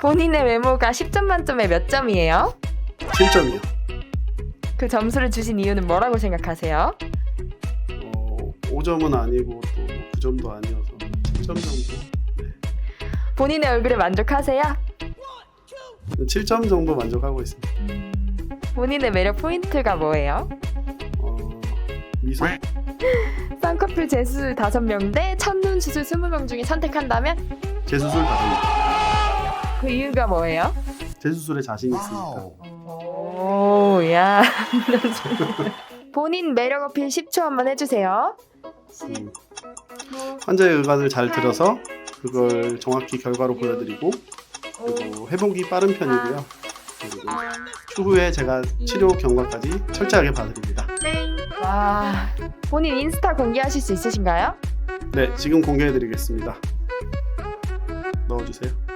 본인의 외모가 10점 만점에 몇 점이에요? 7점이요. 그 점수를 주신 이유는 뭐라고 생각하세요? 어, 5점은 아니고 또 9점도 아니어서 7점 정도. 본인의 얼굴에 만족하세요? 7점 정도 만족하고 있습니다. 본인의 매력 포인트가 뭐예요? 어, 미소? 쌍꺼풀 재수술 5명 대 첫눈 수술 20명 중에 선택한다면 재수술 받습니다. 그 이유가 뭐예요? 재수술에 자신 있으니까. 오, 야. 본인 매력 어필 10초 한번 해주세요. 음. 환자의 의관을 잘 들어서 그걸 정확히 결과로 보여드리고 그리고 회복이 빠른 편이고요. 그리고 추후에 제가 치료 경과까지 철저하게 봐드립니다. 와. 본인 인스타 공개하실 수 있으신가요? 네, 지금 공개해드리겠습니다. 넣어주세요.